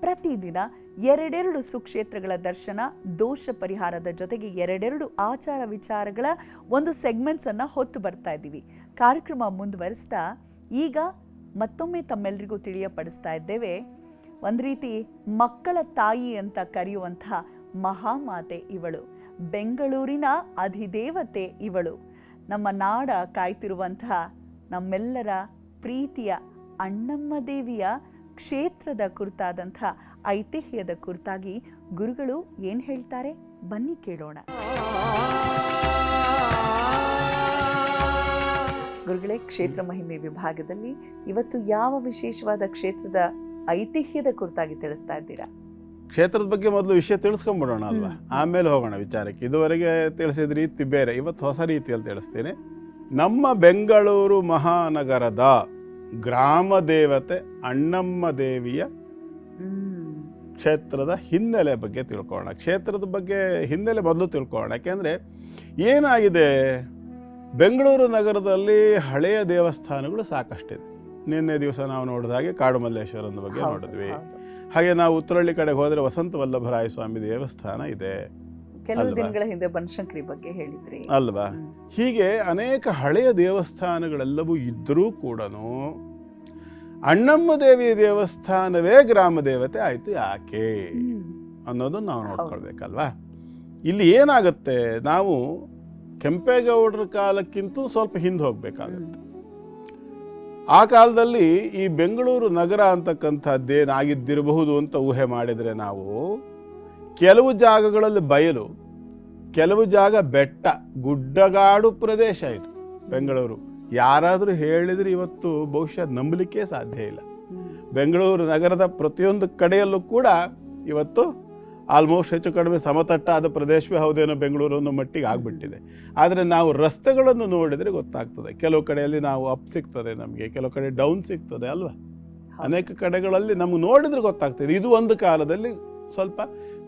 ಪ್ರತಿದಿನ ಎರಡೆರಡು ಸುಕ್ಷೇತ್ರಗಳ ದರ್ಶನ, ದೋಷ ಪರಿಹಾರದ ಜೊತೆಗೆ ಎರಡೆರಡು ಆಚಾರ ವಿಚಾರಗಳ ಒಂದು ಸೆಗ್ಮೆಂಟ್ಸನ್ನು ಹೊತ್ತು ಬರ್ತಾ ಇದ್ದೀವಿ. ಕಾರ್ಯಕ್ರಮ ಮುಂದುವರಿಸ್ತಾ ಈಗ ಮತ್ತೊಮ್ಮೆ ತಮ್ಮೆಲ್ಲರಿಗೂ ತಿಳಿಯಪಡಿಸ್ತಾ ಇದ್ದೇವೆ. ಒಂದು ರೀತಿ ಮಕ್ಕಳ ತಾಯಿ ಅಂತ ಕರೆಯುವಂತಹ ಮಹಾಮಾತೆ ಇವಳು. ಬೆಂಗಳೂರಿನ ಅಧಿದೇವತೆ ಇವಳು. ನಮ್ಮ ನಾಡ ಕಾಯ್ತಿರುವಂತಹ ನಮ್ಮೆಲ್ಲರ ಪ್ರೀತಿಯ ಅಣ್ಣಮ್ಮ ದೇವಿಯ ಕ್ಷೇತ್ರದ ಕುರಿತಾದಂಥ ಐತಿಹ್ಯದ ಕುರಿತಾಗಿ ಗುರುಗಳು ಏನು ಹೇಳ್ತಾರೆ? ಬನ್ನಿ ಕೇಳೋಣ. ಗುರುಗಳೇ ಕ್ಷೇತ್ರ ಮಹಿಮೆ ವಿಭಾಗದಲ್ಲಿ ಇವತ್ತು ಯಾವ ವಿಶೇಷವಾದ ಕ್ಷೇತ್ರದ ಐತಿಹ್ಯದ ಕುರಿತಾಗಿ ತಿಳಿಸ್ತಾ ಇದ್ದೀರಾ? ಕ್ಷೇತ್ರದ ಬಗ್ಗೆ ಮೊದಲು ವಿಷಯ ತಿಳಿಸ್ಕೊಂಡ್ಬಿಡೋಣ ಅಲ್ವಾ? ಆಮೇಲೆ ಹೋಗೋಣ ವಿಚಾರಕ್ಕೆ. ಇದುವರೆಗೆ ತಿಳಿಸಿದ ರೀತಿ ಬೇರೆ. ಇವತ್ತು ಹೊಸ ರೀತಿಯಲ್ಲಿ ತಿಳಿಸ್ತೀನಿ. ನಮ್ಮ ಬೆಂಗಳೂರು ಮಹಾನಗರದ ಗ್ರಾಮ ದೇವತೆ ಅಣ್ಣಮ್ಮ ದೇವಿಯ ಕ್ಷೇತ್ರದ ಹಿನ್ನೆಲೆ ಬಗ್ಗೆ ತಿಳ್ಕೊಳ್ಳೋಣ. ಕ್ಷೇತ್ರದ ಬಗ್ಗೆ ಹಿನ್ನೆಲೆ ಮೊದಲು ತಿಳ್ಕೊಳ್ಳೋಣ. ಯಾಕೆಂದರೆ ಏನಾಗಿದೆ? ಬೆಂಗಳೂರು ನಗರದಲ್ಲಿ ಹಳೆಯ ದೇವಸ್ಥಾನಗಳು ಸಾಕಷ್ಟಿದೆ. ನಿನ್ನೆ ದಿವಸ ನಾವು ನೋಡಿದ ಹಾಗೆ ಕಾಡು ಮಲ್ಲೇಶ್ವರನ ಬಗ್ಗೆ ನೋಡಿದ್ವಿ. ಹಾಗೆ ನಾವು ಉತ್ತರಳ್ಳಿ ಕಡೆಗೆ ಹೋದರೆ ವಸಂತ ವಲ್ಲಭರಾಯ ಸ್ವಾಮಿ ದೇವಸ್ಥಾನ ಇದೆ. ಕೆಲವು ಅಲ್ವಾ? ದಿನಗಳ ಹಿಂದೆ ಬನಶಂಕರಿ ಬಗ್ಗೆ ಹೇಳಿದ್ರಿ. ಅಲ್ವಾ? ಹೀಗೆ ಅನೇಕ ಹಳೆಯ ದೇವಸ್ಥಾನಗಳೆಲ್ಲವೂ ಇದ್ದರೂ ಕೂಡ ಅಣ್ಣಮ್ಮ ದೇವಿ ದೇವಸ್ಥಾನವೇ ಗ್ರಾಮ ದೇವತೆ ಆಯಿತು ಯಾಕೆ? ಅನ್ನೋದನ್ನ ನಾವು. ನೋಡ್ಕೊಳ್ಬೇಕಲ್ವಾ? ಇಲ್ಲಿ ಏನಾಗುತ್ತೆ? ನಾವು ಕೆಂಪೇಗೌಡರ ಕಾಲಕ್ಕಿಂತ ಸ್ವಲ್ಪ ಹಿಂದೆ ಹೋಗ್ಬೇಕಾಗುತ್ತೆ. ಆ ಕಾಲದಲ್ಲಿ ಈ ಬೆಂಗಳೂರು ನಗರ ಅಂತಕ್ಕಂಥದ್ದೇನಾಗಿದ್ದಿರಬಹುದು ಅಂತ ಊಹೆ ಮಾಡಿದರೆ ನಾವು ಕೆಲವು ಜಾಗಗಳಲ್ಲಿ ಬಯಲು, ಕೆಲವು ಜಾಗ ಬೆಟ್ಟ, ಗುಡ್ಡಗಾಡು ಪ್ರದೇಶ ಇದು ಬೆಂಗಳೂರು. ಯಾರಾದರೂ ಹೇಳಿದರೆ ಇವತ್ತು ಬಹುಶಃ ನಂಬಲಿಕ್ಕೆ ಸಾಧ್ಯ ಇಲ್ಲ. ಬೆಂಗಳೂರು ನಗರದ ಪ್ರತಿಯೊಂದು ಕಡೆಯಲ್ಲೂ ಕೂಡ ಇವತ್ತು ಆಲ್ಮೋಸ್ಟ್ ಹೆಚ್ಚು ಕಡಿಮೆ ಸಮತಟ್ಟಾದ ಪ್ರದೇಶವೇ ಹೌದೇನೋ ಬೆಂಗಳೂರು ಅನ್ನೋ ಮಟ್ಟಿಗೆ ಆಗಿಬಿಟ್ಟಿದೆ. ಆದರೆ ನಾವು ರಸ್ತೆಗಳನ್ನು ನೋಡಿದರೆ ಗೊತ್ತಾಗ್ತದೆ. ಕೆಲವು ಕಡೆಯಲ್ಲಿ ನಾವು ಅಪ್ ಸಿಗ್ತದೆ ನಮಗೆ, ಕೆಲವು ಕಡೆ ಡೌನ್ ಸಿಗ್ತದೆ ಅಲ್ವಾ? ಅನೇಕ ಕಡೆಗಳಲ್ಲಿ ನಮ್ಗೆ ನೋಡಿದ್ರೆ ಗೊತ್ತಾಗ್ತದೆ. ಇದು ಒಂದು ಕಾಲದಲ್ಲಿ ಸ್ವಲ್ಪ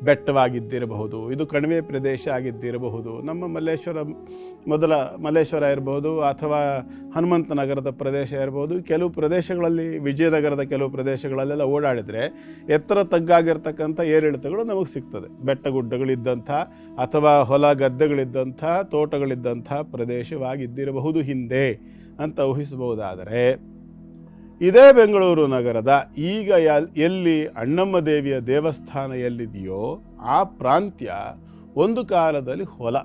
ಬೆಟ್ಟವಾಗಿದ್ದಿರಬಹುದು, ಇದು ಕಣಿವೆ ಪ್ರದೇಶ ಆಗಿದ್ದಿರಬಹುದು, ನಮ್ಮ ಮಲ್ಲೇಶ್ವರ, ಮೊದಲ ಮಲ್ಲೇಶ್ವರ ಇರಬಹುದು, ಅಥವಾ ಹನುಮಂತ ನಗರದ ಪ್ರದೇಶ ಇರಬಹುದು, ಕೆಲವು ಪ್ರದೇಶಗಳಲ್ಲಿ, ವಿಜಯನಗರದ ಕೆಲವು ಪ್ರದೇಶಗಳಲ್ಲೆಲ್ಲ ಓಡಾಡಿದರೆ ಎತ್ತರ ತಗ್ಗಾಗಿರ್ತಕ್ಕಂಥ ಏರಿಳಿತಗಳು ನಮಗೆ ಸಿಗ್ತದೆ. ಬೆಟ್ಟ ಗುಡ್ಡಗಳಿದ್ದಂಥ ಅಥವಾ ಹೊಲ ಗದ್ದೆಗಳಿದ್ದಂಥ, ತೋಟಗಳಿದ್ದಂಥ ಪ್ರದೇಶವಾಗಿದ್ದಿರಬಹುದು ಹಿಂದೆ ಅಂತ ಊಹಿಸಬಹುದಾದರೆ ಇದೇ ಬೆಂಗಳೂರು ನಗರದ ಈಗ ಎಲ್ಲಿ ಅಣ್ಣಮ್ಮ ದೇವಿಯ ದೇವಸ್ಥಾನ ಎಲ್ಲಿದೆಯೋ ಆ ಪ್ರಾಂತ್ಯ ಒಂದು ಕಾಲದಲ್ಲಿ ಹೊಲ.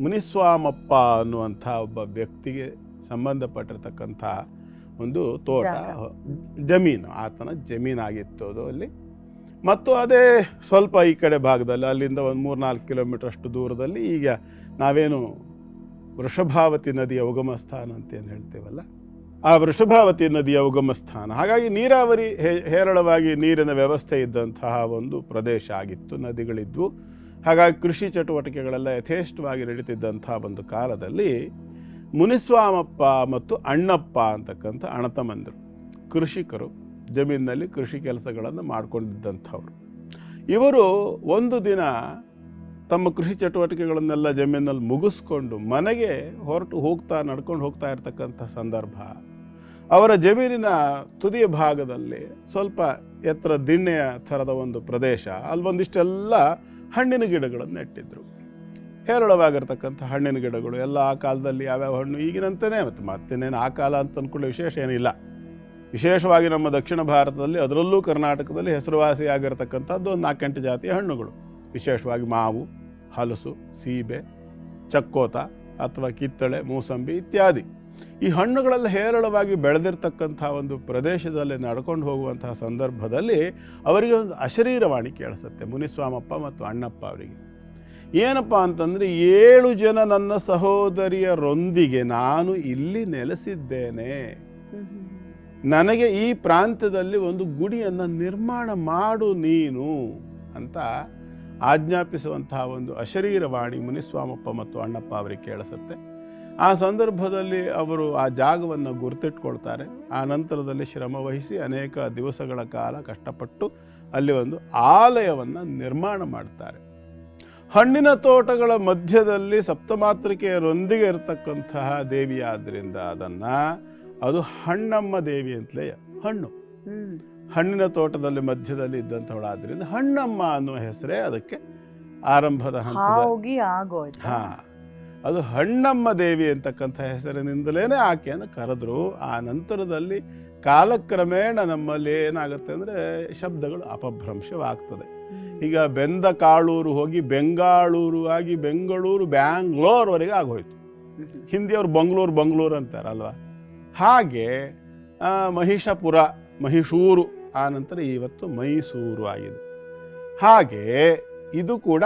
ಮುನಿಸ್ವಾಮಪ್ಪ ಅನ್ನುವಂಥ ಒಬ್ಬ ವ್ಯಕ್ತಿಗೆ ಸಂಬಂಧಪಟ್ಟಿರ್ತಕ್ಕಂಥ ಒಂದು ತೋಟ. ಜಮೀನು. ಆತನ ಜಮೀನಾಗಿತ್ತು ಅದು ಅಲ್ಲಿ. ಮತ್ತು ಅದೇ ಸ್ವಲ್ಪ ಈ ಕಡೆ ಭಾಗದಲ್ಲಿ ಅಲ್ಲಿಂದ ಒಂದು ಮೂರು ನಾಲ್ಕು ಕಿಲೋಮೀಟರ್ ಅಷ್ಟು ದೂರದಲ್ಲಿ ಈಗ ನಾವೇನು ವೃಷಭಾವತಿ ನದಿಯ ಉಗಮ ಸ್ಥಾನ ಅಂತ ಏನು ಹೇಳ್ತೇವಲ್ಲ? ಆ ವೃಷಭಾವತಿ ನದಿಯ ಉಗಮ ಸ್ಥಾನ ಹಾಗಾಗಿ ನೀರಾವರಿ ಹೇರಳವಾಗಿ ನೀರಿನ ವ್ಯವಸ್ಥೆ ಇದ್ದಂತಹ ಒಂದು ಪ್ರದೇಶ ಆಗಿತ್ತು, ನದಿಗಳಿದ್ವು. ಹಾಗಾಗಿ ಕೃಷಿ ಚಟುವಟಿಕೆಗಳೆಲ್ಲ ಯಥೇಷ್ಟವಾಗಿ ನಡೀತಿದ್ದಂಥ ಒಂದು ಕಾಲದಲ್ಲಿ ಮುನಿಸ್ವಾಮಪ್ಪ ಮತ್ತು ಅಣ್ಣಪ್ಪ ಅಂತಕ್ಕಂಥ ಅಣತಮಂದರು ಕೃಷಿಕರು, ಜಮೀನಿನಲ್ಲಿ ಕೃಷಿ ಕೆಲಸಗಳನ್ನು ಮಾಡಿಕೊಂಡಿದ್ದಂಥವ್ರು. ಇವರು ಒಂದು ದಿನ ತಮ್ಮ ಕೃಷಿ ಚಟುವಟಿಕೆಗಳನ್ನೆಲ್ಲ ಜಮೀನಲ್ಲಿ ಮುಗಿಸ್ಕೊಂಡು ಮನೆಗೆ ಹೊರಟು ಹೋಗ್ತಾ, ನಡ್ಕೊಂಡು ಹೋಗ್ತಾ ಇರ್ತಕ್ಕಂಥ ಸಂದರ್ಭ ಅವರ ಜಮೀನಿನ ತುದಿಯ ಭಾಗದಲ್ಲಿ ಸ್ವಲ್ಪ ಎತ್ತರ ದಿಣ್ಣೆಯ ಥರದ ಒಂದು ಪ್ರದೇಶ. ಅಲ್ಲೊಂದಿಷ್ಟೆಲ್ಲ ಹಣ್ಣಿನ ಗಿಡಗಳನ್ನು ನೆಟ್ಟಿದ್ರು. ಹೇರಳವಾಗಿರ್ತಕ್ಕಂಥ ಹಣ್ಣಿನ ಗಿಡಗಳು, ಎಲ್ಲ ಆ ಕಾಲದಲ್ಲಿ ಯಾವ್ಯಾವ ಹಣ್ಣು ಈಗಿನಂತೆಯೇ ಮತ್ತು ಮತ್ತೇನೇನು ಆ ಕಾಲ ಅಂತ ಅಂದ್ಕೊಳ್ಳೋ ವಿಶೇಷ ಏನಿಲ್ಲ. ವಿಶೇಷವಾಗಿ ನಮ್ಮ ದಕ್ಷಿಣ ಭಾರತದಲ್ಲಿ ಅದರಲ್ಲೂ ಕರ್ನಾಟಕದಲ್ಲಿ ಹೆಸರುವಾಸಿಯಾಗಿರ್ತಕ್ಕಂಥದ್ದು ಒಂದು ನಾಲ್ಕೆಂಟು ಜಾತಿಯ ಹಣ್ಣುಗಳು. ವಿಶೇಷವಾಗಿ ಮಾವು, ಹಲಸು, ಸೀಬೆ, ಚಕ್ಕೋತ ಅಥವಾ ಕಿತ್ತಳೆ, ಮೂಸಂಬಿ ಇತ್ಯಾದಿ. ಈ ಹಣ್ಣುಗಳೆಲ್ಲ ಹೇರಳವಾಗಿ ಬೆಳೆದಿರ್ತಕ್ಕಂಥ ಒಂದು ಪ್ರದೇಶದಲ್ಲಿ ನಡ್ಕೊಂಡು ಹೋಗುವಂತಹ ಸಂದರ್ಭದಲ್ಲಿ ಅವರಿಗೆ ಒಂದು ಅಶರೀರವಾಣಿ ಕೇಳಿಸುತ್ತೆ, ಮುನಿಸ್ವಾಮಪ್ಪ ಮತ್ತು ಅಣ್ಣಪ್ಪ ಅವರಿಗೆ ಏನಪ್ಪ ಅಂತಂದರೆ, ಏಳು ಜನ ನನ್ನ ಸಹೋದರಿಯರೊಂದಿಗೆ ನಾನು ಇಲ್ಲಿ ನೆಲೆಸಿದ್ದೇನೆ. ನನಗೆ ಈ ಪ್ರಾಂತ್ಯದಲ್ಲಿ ಒಂದು ಗುಡಿಯನ್ನು ನಿರ್ಮಾಣ ಮಾಡು ನೀನು ಅಂತ ಆಜ್ಞಾಪಿಸುವಂತಹ ಒಂದು ಅಶರೀರವಾಣಿ ಮುನಿಸ್ವಾಮಪ್ಪ ಮತ್ತು ಅಣ್ಣಪ್ಪ ಅವರಿಗೆ ಕೇಳಿಸುತ್ತೆ ಆ ಸಂದರ್ಭದಲ್ಲಿ ಅವರು ಆ ಜಾಗವನ್ನು ಗುರುತಿಟ್ಕೊಳ್ತಾರೆ. ಆ ನಂತರದಲ್ಲಿ ಶ್ರಮವಹಿಸಿ ಅನೇಕ ದಿವಸಗಳ ಕಾಲ ಕಷ್ಟಪಟ್ಟು ಅಲ್ಲಿ ಒಂದು ಆಲಯವನ್ನು ನಿರ್ಮಾಣ ಮಾಡ್ತಾರೆ. ಹಣ್ಣಿನ ತೋಟಗಳ ಮಧ್ಯದಲ್ಲಿ ಸಪ್ತಮಾತೃಕೆಯರೊಂದಿಗೆ ಇರತಕ್ಕಂತಹ ದೇವಿಯಾದ್ರಿಂದ ಅದನ್ನು ಅದು ಹಣ್ಣಮ್ಮ ದೇವಿ ಅಂತಲೇ ಹಣ್ಣು. ಹಣ್ಣಿನ ತೋಟದಲ್ಲಿ ಮಧ್ಯದಲ್ಲಿ ಇದ್ದಂಥವಳಾದ್ರಿಂದ ಹಣ್ಣಮ್ಮ ಅನ್ನುವ ಹೆಸರೇ ಅದಕ್ಕೆ ಆರಂಭದ ಹಂತ ಹಾ. ಅದು ಹಣ್ಣಮ್ಮ ದೇವಿ ಅಂತಕ್ಕಂಥ ಹೆಸರಿನಿಂದಲೇ ಆಕೆಯನ್ನು ಕರೆದ್ರು. ಆ ನಂತರದಲ್ಲಿ ಕಾಲಕ್ರಮೇಣ ನಮ್ಮಲ್ಲಿ ಏನಾಗುತ್ತೆ ಅಂದರೆ ಶಬ್ದಗಳು ಅಪಭ್ರಂಶವಾಗ್ತದೆ. ಈಗ ಬೆಂದ ಕಾಳೂರು ಹೋಗಿ ಬೆಂಗಳೂರು ಆಗಿ ಬೆಂಗಳೂರು ಬ್ಯಾಂಗ್ಳೂರ್ವರೆಗೆ ಆಗೋಯ್ತು. ಹಿಂದಿಯವ್ರು ಬಂಗ್ಳೂರು ಬಂಗ್ಳೂರು ಅಂತಾರಲ್ವ? ಹಾಗೆ ಮಹಿಷಪುರ ಮಹಿಷೂರು ಆ ನಂತರ ಇವತ್ತು ಮೈಸೂರು ಆಗಿದೆ. ಹಾಗೆ ಇದು ಕೂಡ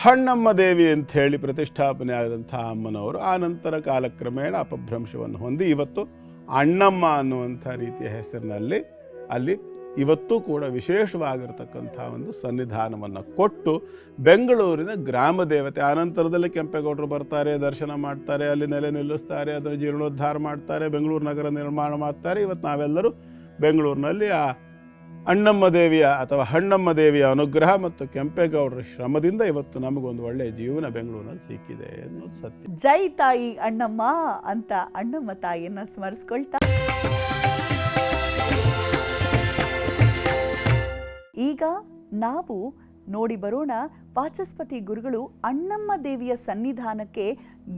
ಹಣ್ಣಮ್ಮ ದೇವಿ ಅಂತ ಹೇಳಿ ಪ್ರತಿಷ್ಠಾಪನೆ ಆದಂಥ ಅಮ್ಮನವರು ಆ ನಂತರ ಕಾಲಕ್ರಮೇಣ ಅಪಭ್ರಂಶವನ್ನು ಹೊಂದಿ ಇವತ್ತು ಅಣ್ಣಮ್ಮ ಅನ್ನುವಂಥ ರೀತಿಯ ಹೆಸರಿನಲ್ಲಿ ಅಲ್ಲಿ ಇವತ್ತು ಕೂಡ ವಿಶೇಷವಾಗಿರತಕ್ಕಂಥ ಒಂದು ಸನ್ನಿಧಾನವನ್ನು ಕೊಟ್ಟು ಬೆಂಗಳೂರಿನ ಗ್ರಾಮ ದೇವತೆ ಆನಂತರದಲ್ಲಿ ಕೆಂಪೇಗೌಡರು ಬರ್ತಾರೆ, ದರ್ಶನ ಮಾಡ್ತಾರೆ, ಅಲ್ಲಿ ನೆಲೆ ನಿಲ್ಲಿಸ್ತಾರೆ, ಅದರ ಜೀರ್ಣೋದ್ಧಾರ ಮಾಡ್ತಾರೆ, ಬೆಂಗಳೂರು ನಗರ ನಿರ್ಮಾಣ ಮಾಡ್ತಾರೆ. ಇವತ್ತು ನಾವೆಲ್ಲರೂ ಬೆಂಗಳೂರಿನಲ್ಲಿ ಆ ಅಣ್ಣಮ್ಮ ದೇವಿಯ ಅಥವಾ ಹಣ್ಣಮ್ಮ ದೇವಿಯ ಅನುಗ್ರಹ ಮತ್ತು ಕೆಂಪೇಗೌಡರ ಶ್ರಮದಿಂದ ಇವತ್ತು ನಮಗೊಂದು ಒಳ್ಳೆಯ ಜೀವನ ಬೆಂಗಳೂರಿನಲ್ಲಿ ಸಿಕ್ಕಿದೆ ಅನ್ನೋದು ಸತ್ಯ. ಜೈ ತಾಯಿ ಅಣ್ಣಮ್ಮ ಅಂತ ಅಣ್ಣಮ್ಮ ತಾಯಿಯನ್ನ ಸ್ಮರಿಸ್ಕೊಳ್ತಾ. ಈಗ ನಾವು ನೋಡಿ ಬರೋಣ ವಾಚಸ್ಪತಿ ಗುರುಗಳು ಅಣ್ಣಮ್ಮ ದೇವಿಯ ಸನ್ನಿಧಾನಕ್ಕೆ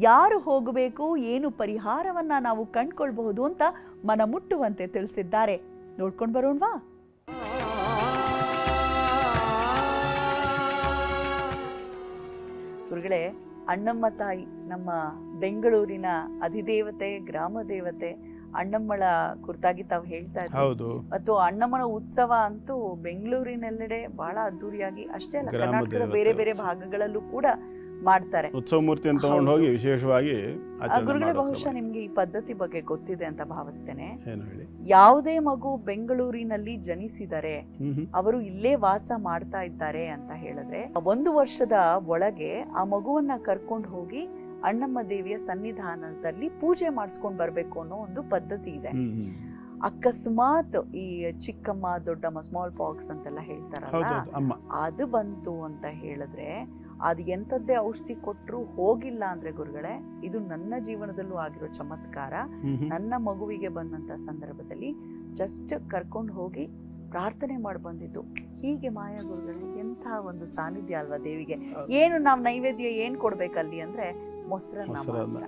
ಯಾರು ಹೋಗಬೇಕು, ಏನು ಪರಿಹಾರವನ್ನ ನಾವು ಕಂಡ್ಕೊಳ್ಬಹುದು ಅಂತ ಮನ ಮುಟ್ಟುವಂತೆ ತಿಳಿಸಿದ್ದಾರೆ. ನೋಡ್ಕೊಂಡು ಬರೋಣವಾ? ಗುರುಗಳೇ ಅಣ್ಣಮ್ಮ ತಾಯಿ ನಮ್ಮ ಬೆಂಗಳೂರಿನ ಅಧಿದೇವತೆ ಗ್ರಾಮ ದೇವತೆ ಅಣ್ಣಮ್ಮಳ ಕುರಿತಾಗಿ ತಾವು ಹೇಳ್ತಾ ಇದ್ದೀವಿ ಮತ್ತು ಅಣ್ಣಮ್ಮನ ಉತ್ಸವ ಅಂತೂ ಬೆಂಗಳೂರಿನೆಲ್ಲೆಡೆ ಬಹಳ ಅದ್ದೂರಿಯಾಗಿ ಅಷ್ಟೇ ಅಲ್ಲ ಕರ್ನಾಟಕದ ಬೇರೆ ಬೇರೆ ಭಾಗಗಳಲ್ಲೂ ಕೂಡ ಮಾಡ್ತಾರೆ ಉತ್ಸವ ಮೂರ್ತಿಯನ್ನು ತಗೊಂಡು ಹೋಗಿ ವಿಶೇಷವಾಗಿ ಗುರುಗಳೇ ಬಹುಶಃ. ನಿಮ್ಗೆ ಈ ಪದ್ಧತಿ ಬಗ್ಗೆ ಗೊತ್ತಿದೆ ಅಂತ ಭಾವಿಸ್ತೇನೆ ಯಾವುದೇ ಮಗು ಬೆಂಗಳೂರಿನಲ್ಲಿ ಜನಿಸಿದರೆ. ಅವರು ಇಲ್ಲೇ ವಾಸ ಮಾಡ್ತಾ ಇದ್ದಾರೆ ಅಂತ ಹೇಳಿದ್ರೆ ಒಂದು ವರ್ಷದ ಒಳಗೆ ಆ ಮಗುವನ್ನ ಕರ್ಕೊಂಡು ಹೋಗಿ ಅಣ್ಣಮ್ಮ ದೇವಿಯ ಸನ್ನಿಧಾನದಲ್ಲಿ ಪೂಜೆ ಮಾಡಿಸ್ಕೊಂಡು ಬರ್ಬೇಕು ಅನ್ನೋ ಒಂದು ಪದ್ಧತಿ ಇದೆ. ಅಕಸ್ಮಾತ್ ಈ ಚಿಕ್ಕಮ್ಮ ದೊಡ್ಡಮ್ಮ ಸ್ಮಾಲ್ ಪಾಕ್ಸ್ ಅಂತೆಲ್ಲ ಹೇಳ್ತಾರಲ್ಲ ಅದು ಬಂತು ಅಂತ ಹೇಳಿದ್ರೆ ಅದು ಎಂಥದ್ದೇ ಔಷಧಿ ಕೊಟ್ಟರು ಹೋಗಿಲ್ಲ ಅಂದ್ರೆ ಗುರುಗಳೇ ಇದು ನನ್ನ ಜೀವನದಲ್ಲೂ ಆಗಿರೋ ಚಮತ್ಕಾರ. ನನ್ನ ಮಗುವಿಗೆ ಬಂದಂತ ಸಂದರ್ಭದಲ್ಲಿ ಜಸ್ಟ್ ಕರ್ಕೊಂಡು ಹೋಗಿ ಪ್ರಾರ್ಥನೆ ಮಾಡಿ ಬಂದಿದ್ದು ಹೀಗೆ ಮಾಯಾ ಗುರುಗಳೇ ಎಂಥ ಒಂದು ಸಾನ್ನಿಧ್ಯ ಅಲ್ವಾ ದೇವಿಗೆ ಏನು ನಾವು ನೈವೇದ್ಯ ಏನ್ ಕೊಡ್ಬೇಕಲ್ಲಿ ಅಂದ್ರೆ ಮೊಸರನ್ನ. ಮಾತ್ರ.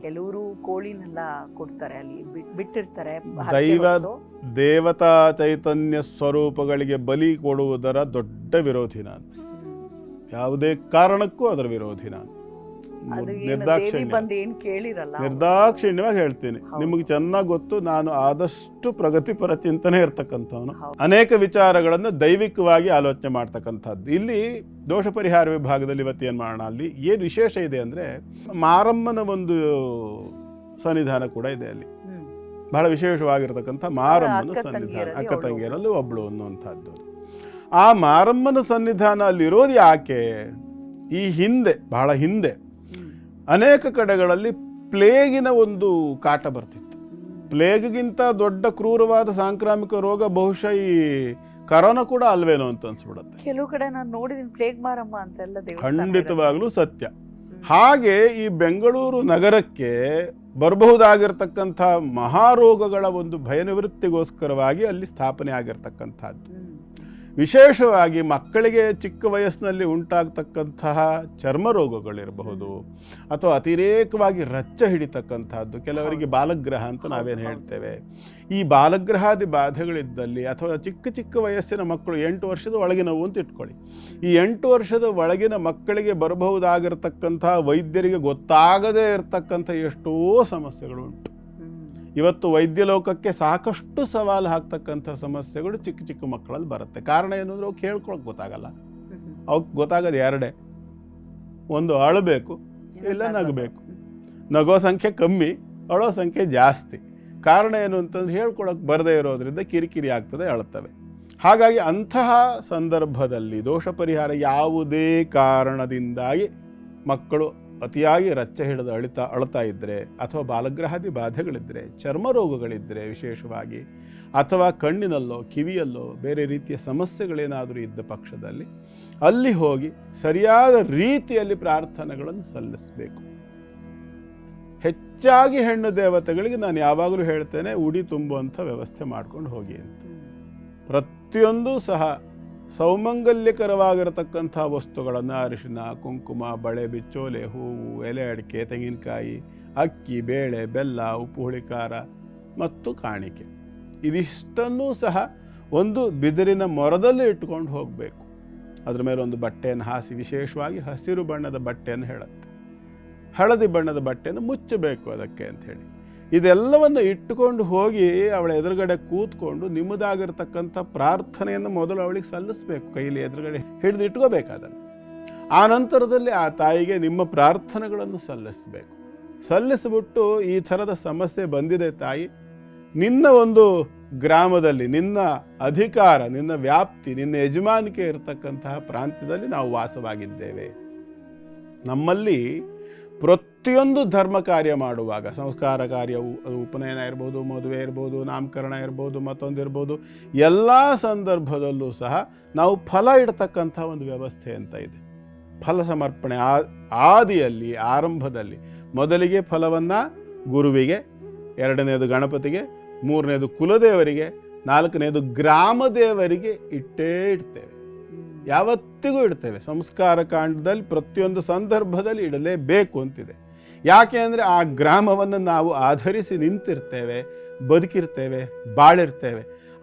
ಕೆಲವರು ಕೋಳಿನೆಲ್ಲ ಕೊಡ್ತಾರೆ ಅಲ್ಲಿ ಬಿಟ್ಟಿರ್ತಾರೆ ದೈವ- ದೇವತಾ ಚೈತನ್ಯ ಸ್ವರೂಪಗಳಿಗೆ ಬಲಿ ಕೊಡುವುದರ ದೊಡ್ಡ ವಿರೋಧಿ ನಾನು. ಯಾವುದೇ ಕಾರಣಕ್ಕೂ ಅದರ ವಿರೋಧಿ ನಾನು. ನಿರ್ದಾಕ್ಷಿಣ್ಯ. ನಿರ್ದಾಕ್ಷಿಣ್ಯವಾಗಿ ಹೇಳ್ತೀನಿ. ನಿಮಗೆ ಚೆನ್ನಾಗಿ ಗೊತ್ತು ನಾನು ಆದಷ್ಟು ಪ್ರಗತಿಪರ ಚಿಂತನೆ ಇರ್ತಕ್ಕಂಥವನು. ಅನೇಕ ವಿಚಾರಗಳನ್ನು ದೈವಿಕವಾಗಿ ಆಲೋಚನೆ ಮಾಡ್ತಕ್ಕಂಥದ್ದು. ಇಲ್ಲಿ ದೋಷ ಪರಿಹಾರ ವಿಭಾಗದಲ್ಲಿ ಇವತ್ತು ಏನು ಮಾಡೋಣ? ಅಲ್ಲಿ ಏನು ವಿಶೇಷ ಇದೆ ಅಂದರೆ ಮಾರಮ್ಮನ ಒಂದು ಸನ್ನಿಧಾನ ಕೂಡ ಇದೆ ಅಲ್ಲಿ. ಬಹಳ ವಿಶೇಷವಾಗಿರ್ತಕ್ಕಂಥ ಮಾರಮ್ಮನ ಸನ್ನಿಧಾನ ಅಕ್ಕ ತಂಗಿಯರಲ್ಲಿ ಒಬ್ಳು ಅನ್ನುವಂಥದ್ದು ಆ ಮಾರಮ್ಮನ ಸನ್ನಿಧಾನ ಅಲ್ಲಿರೋದು ಯಾಕೆ ಈ ಹಿಂದೆ ಬಹಳ ಹಿಂದೆ ಅನೇಕ ಕಡೆಗಳಲ್ಲಿ ಪ್ಲೇಗಿನ ಒಂದು ಕಾಟ ಬರ್ತಿತ್ತು. ಪ್ಲೇಗಿಗಿಂತ ದೊಡ್ಡ ಕ್ರೂರವಾದ ಸಾಂಕ್ರಾಮಿಕ ರೋಗ ಬಹುಶಃ ಈ ಕರೋನಾ ಕೂಡ ಅಲ್ವೇನೋ ಅಂತ ಅನ್ಸ್ಬಿಡುತ್ತೆ ಕೆಲವು ಕಡೆ ನಾನು ನೋಡಿದೀನಿ ಪ್ಲೇಗ್ ಮಾರಮ್ಮ ಅಂತೆಲ್ಲ ಎಲ್ಲ ಖಂಡಿತವಾಗ್ಲೂ ಸತ್ಯ. ಹಾಗೆ ಈ ಬೆಂಗಳೂರು ನಗರಕ್ಕೆ ಬರಬಹುದಾಗಿರ್ತಕ್ಕಂಥ ಮಹಾರೋಗಗಳ ಒಂದು ಭಯ ನಿವೃತ್ತಿಗೋಸ್ಕರವಾಗಿ ಅಲ್ಲಿ ಸ್ಥಾಪನೆ ಆಗಿರ್ತಕ್ಕಂಥದ್ದು. ವಿಶೇಷವಾಗಿ ಮಕ್ಕಳಿಗೆ ಚಿಕ್ಕ ವಯಸ್ಸಿನಲ್ಲಿ ಉಂಟಾಗ್ತಕ್ಕಂತಹ ಚರ್ಮ ರೋಗಗಳಿರಬಹುದು ಅಥವಾ ಅತಿರೇಕವಾಗಿ ರಚ್ಚ ಹಿಡಿತಕ್ಕಂಥದ್ದು ಕೆಲವರಿಗೆ. ಬಾಲಗ್ರಹ ಅಂತ ನಾವೇನು ಹೇಳ್ತೇವೆ ಈ ಬಾಲಗ್ರಹಾದಿ ಬಾಧೆಗಳಿದ್ದಲ್ಲಿ ಅಥವಾ ಚಿಕ್ಕ ಚಿಕ್ಕ ವಯಸ್ಸಿನ ಮಕ್ಕಳು ಎಂಟು ವರ್ಷದ ಒಳಗಿನವು ಅಂತ ಇಟ್ಕೊಳ್ಳಿ ಈ ಎಂಟು ವರ್ಷದ ಒಳಗಿನ ಮಕ್ಕಳಿಗೆ ಬರಬಹುದಾಗಿರ್ತಕ್ಕಂಥ ವೈದ್ಯರಿಗೆ ಗೊತ್ತಾಗದೇ ಇರತಕ್ಕಂಥ ಎಷ್ಟೋ ಸಮಸ್ಯೆಗಳು ಉಂಟು ಹ್ಮ್. ಇವತ್ತು ವೈದ್ಯ ಲೋಕಕ್ಕೆ ಸಾಕಷ್ಟು ಸವಾಲು ಹಾಕ್ತಕ್ಕಂಥ ಸಮಸ್ಯೆಗಳು ಚಿಕ್ಕ ಚಿಕ್ಕ ಮಕ್ಕಳಲ್ಲಿ ಬರುತ್ತೆ. ಕಾರಣ ಏನು ಅಂದರೆ ಅವ್ಕೆ ಹೇಳ್ಕೊಳಕ್ ಗೊತ್ತಾಗಲ್ಲ. ಅವಕ್ಕೆ ಗೊತ್ತಾಗೋದು ಎರಡೇ. ಒಂದು ಅಳಬೇಕು ಇಲ್ಲ ನಗಬೇಕು. ನಗೋ ಸಂಖ್ಯೆ ಕಮ್ಮಿ ಅಳೋ ಸಂಖ್ಯೆ ಜಾಸ್ತಿ. ಕಾರಣ ಏನು ಅಂತಂದ್ರೆ ಹೇಳ್ಕೊಳಕ್ಕೆ ಬರದೇ ಇರೋದ್ರಿಂದ ಕಿರಿಕಿರಿ ಆಗ್ತದೆ ಅಳ್ತವೆ. ಹಾಗಾಗಿ ಅಂತಹ ಸಂದರ್ಭದಲ್ಲಿ ದೋಷ ಪರಿಹಾರ ಯಾವುದೇ ಕಾರಣದಿಂದಾಗಿ ಮಕ್ಕಳು ಅತಿಯಾಗಿ ರಚ್ಚ ಹಿಡಿದು ಅಳಿತಾ ಅಳ್ತಾ ಇದ್ದರೆ ಅಥವಾ ಬಾಲಗ್ರಹಾದಿ ಬಾಧೆಗಳಿದ್ದರೆ ಚರ್ಮ ರೋಗಗಳಿದ್ದರೆ ವಿಶೇಷವಾಗಿ, ಅಥವಾ ಕಣ್ಣಿನಲ್ಲೋ, ಕಿವಿಯಲ್ಲೋ ಬೇರೆ ರೀತಿಯ ಸಮಸ್ಯೆಗಳೇನಾದರೂ ಇದ್ದ ಪಕ್ಷದಲ್ಲಿ ಅಲ್ಲಿ ಹೋಗಿ ಸರಿಯಾದ ರೀತಿಯಲ್ಲಿ ಪ್ರಾರ್ಥನೆಗಳನ್ನು ಸಲ್ಲಿಸಬೇಕು. ಹೆಚ್ಚಾಗಿ ಹೆಣ್ಣು ದೇವತೆಗಳಿಗೆ ನಾನು ಯಾವಾಗಲೂ ಹೇಳ್ತೇನೆ, ಉಡಿ ತುಂಬುವಂಥ ವ್ಯವಸ್ಥೆ ಮಾಡ್ಕೊಂಡು ಹೋಗಿ ಅಂತ. ಪ್ರತಿಯೊಂದೂ ಸಹ ಸೌಮಂಗಲ್ಯಕರವಾಗಿರತಕ್ಕಂಥ ವಸ್ತುಗಳನ್ನು ಅರಿಶಿನ, ಕುಂಕುಮ, ಬಳೆ, ಬಿಚ್ಚೋಲೆ, ಹೂವು, ಎಲೆ, ಅಡಿಕೆ, ತೆಂಗಿನಕಾಯಿ, ಅಕ್ಕಿ, ಬೇಳೆ, ಬೆಲ್ಲ, ಉಪ್ಪು, ಹುಳಿಕಾರ ಮತ್ತು ಕಾಣಿಕೆ. ಇದಿಷ್ಟನ್ನೂ ಸಹ ಒಂದು ಬಿದಿರಿನ ಮೊರದಲ್ಲಿ ಇಟ್ಟುಕೊಂಡು ಹೋಗಬೇಕು. ಅದರ ಮೇಲೆ ಒಂದು ಬಟ್ಟೆಯನ್ನು ಹಾಸಿ ವಿಶೇಷವಾಗಿ ಹಸಿರು ಬಣ್ಣದ ಬಟ್ಟೆಯನ್ನು ಹೇಳುತ್ತೆ. ಹಳದಿ ಬಣ್ಣದ ಬಟ್ಟೆಯನ್ನು ಮುಚ್ಚಬೇಕು ಅದಕ್ಕೆ ಅಂತ ಹೇಳಿ. ಇದೆಲ್ಲವನ್ನು ಇಟ್ಟುಕೊಂಡು ಹೋಗಿ ಅವಳ ಎದುರುಗಡೆ ಕೂತ್ಕೊಂಡು ನಿಮ್ಮದಾಗಿರ್ತಕ್ಕಂಥ ಪ್ರಾರ್ಥನೆಯನ್ನು ಮೊದಲು ಅವಳಿಗೆ ಸಲ್ಲಿಸಬೇಕು ಕೈಲಿ ಎದುರುಗಡೆ ಹಿಡಿದು ಇಟ್ಕೋಬೇಕಾದನ್ನು ಆ ನಂತರದಲ್ಲಿ ಆ ತಾಯಿಗೆ ನಿಮ್ಮ ಪ್ರಾರ್ಥನೆಗಳನ್ನು ಸಲ್ಲಿಸಬೇಕು. ಸಲ್ಲಿಸಿಬಿಟ್ಟು ಈ ಥರದ ಸಮಸ್ಯೆ ಬಂದಿದೆ ತಾಯಿ. ನಿನ್ನ ಒಂದು ಗ್ರಾಮದಲ್ಲಿ, ನಿನ್ನ ಅಧಿಕಾರ, ನಿನ್ನ ವ್ಯಾಪ್ತಿ, ನಿನ್ನ ಯಜಮಾನಿಕೆ ಇರತಕ್ಕಂತಹ ಪ್ರಾಂತ್ಯದಲ್ಲಿ ನಾವು ವಾಸವಾಗಿದ್ದೇವೆ. ನಮ್ಮಲ್ಲಿ ಪ್ರತಿಯೊಂದು ಧರ್ಮ ಕಾರ್ಯ ಮಾಡುವಾಗ, ಸಂಸ್ಕಾರ ಕಾರ್ಯವು ಉಪನಯನ ಇರ್ಬೋದು, ಮದುವೆ ಇರ್ಬೋದು, ನಾಮಕರಣ ಇರ್ಬೋದು, ಮತ್ತೊಂದು ಇರ್ಬೋದು, ಎಲ್ಲ ಸಂದರ್ಭದಲ್ಲೂ ಸಹ ನಾವು ಫಲ ಇಡ್ತಕ್ಕಂಥ ಒಂದು ವ್ಯವಸ್ಥೆ ಅಂತ ಇದೆ. ಫಲ ಸಮರ್ಪಣೆ ಆ, ಆದಿಯಲ್ಲಿ, ಆರಂಭದಲ್ಲಿ ಮೊದಲಿಗೆ ಫಲವನ್ನು ಗುರುವಿಗೆ, ಎರಡನೇದು ಗಣಪತಿಗೆ, ಮೂರನೇದು ಕುಲದೇವರಿಗೆ, ನಾಲ್ಕನೇದು ಗ್ರಾಮದೇವರಿಗೆ ಇಟ್ಟೇ ಇಡ್ತೇವೆ. ಯಾವತ್ತಿಗೂ ಇಡ್ತೇವೆ. ಸಂಸ್ಕಾರ ಕಾಂಡದಲ್ಲಿ ಪ್ರತಿಯೊಂದು ಸಂದರ್ಭದಲ್ಲಿ ಇಡಲೇಬೇಕು ಅಂತಿದೆ. ಯಾಕೆ ಅಂದರೆ ಆ ಗ್ರಾಮವನ್ನು ನಾವು ಆಧರಿಸಿ ನಿಂತಿರ್ತೇವೆ, ಬದುಕಿರ್ತೇವೆ, ಬಾಳಿರ್ತೇವೆ.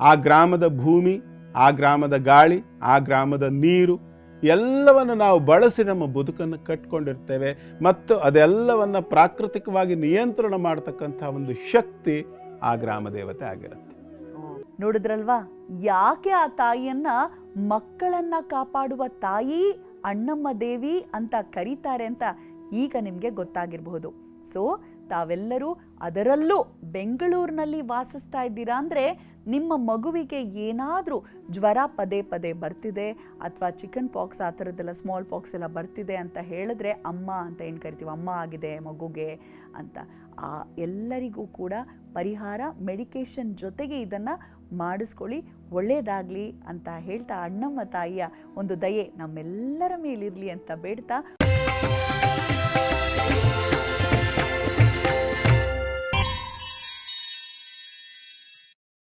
ಆ ಗ್ರಾಮದ ಭೂಮಿ, ಆ ಗ್ರಾಮದ ಗಾಳಿ, ಆ ಗ್ರಾಮದ ನೀರು, ಎಲ್ಲವನ್ನು ನಾವು ಬಳಸಿ ನಮ್ಮ ಬದುಕನ್ನು ಕಟ್ಕೊಂಡಿರ್ತೇವೆ ಮತ್ತು ಅದೆಲ್ಲವನ್ನು ಪ್ರಾಕೃತಿಕವಾಗಿ ನಿಯಂತ್ರಣ ಮಾಡ್ತಕ್ಕಂಥ ಒಂದು ಶಕ್ತಿ ಆ ಗ್ರಾಮ ದೇವತೆ ಆಗಿರುತ್ತೆ. ನೋಡಿದ್ರಲ್ವಾ? ಯಾಕೆ ಆ ತಾಯಿಯನ್ನ ಮಕ್ಕಳನ್ನ ಕಾಪಾಡುವ ತಾಯಿ ಅಣ್ಣಮ್ಮ ದೇವಿ ಅಂತ ಕರೀತಾರೆ ಅಂತ ಈಗ ನಿಮಗೆ ಗೊತ್ತಾಗಿರಬಹುದು. ಸೊ ತಾವೆಲ್ಲರೂ ಅದರಲ್ಲೂ ಬೆಂಗಳೂರಿನಲ್ಲಿ ವಾಸಿಸ್ತಾ ಇದ್ದೀರಾ ಅಂದರೆ ನಿಮ್ಮ ಮಗುವಿಗೆ ಏನಾದರೂ ಜ್ವರ ಪದೇ ಪದೇ ಬರ್ತಿದೆ ಅಥವಾ ಚಿಕನ್ ಪಾಕ್ಸ್ ಆ ಥರದ್ದೆಲ್ಲ ಸ್ಮಾಲ್ ಪಾಕ್ಸ್ ಎಲ್ಲ ಬರ್ತಿದೆ ಅಂತ ಹೇಳಿದ್ರೆ ಅಮ್ಮ ಅಂತ ಏನು ಕರಿತೀವಿ? ಅಮ್ಮ ಆಗಿದೆ ಮಗುಗೆ ಅಂತ. ಆ ಎಲ್ಲರಿಗೂ ಕೂಡ ಪರಿಹಾರ ಮೆಡಿಕೇಶನ್ ಜೊತೆಗೆ ಇದನ್ನು ಮಾಡಿಸ್ಕೊಳ್ಳಿ ಒಳ್ಳೆಯದಾಗಲಿ ಅಂತ ಹೇಳ್ತಾ ಅಣ್ಣಮ್ಮ ತಾಯಿಯ ಒಂದು ದಯೆ ನಮ್ಮೆಲ್ಲರ ಮೇಲಿರಲಿ ಅಂತ ಬೇಡ್ತಾ.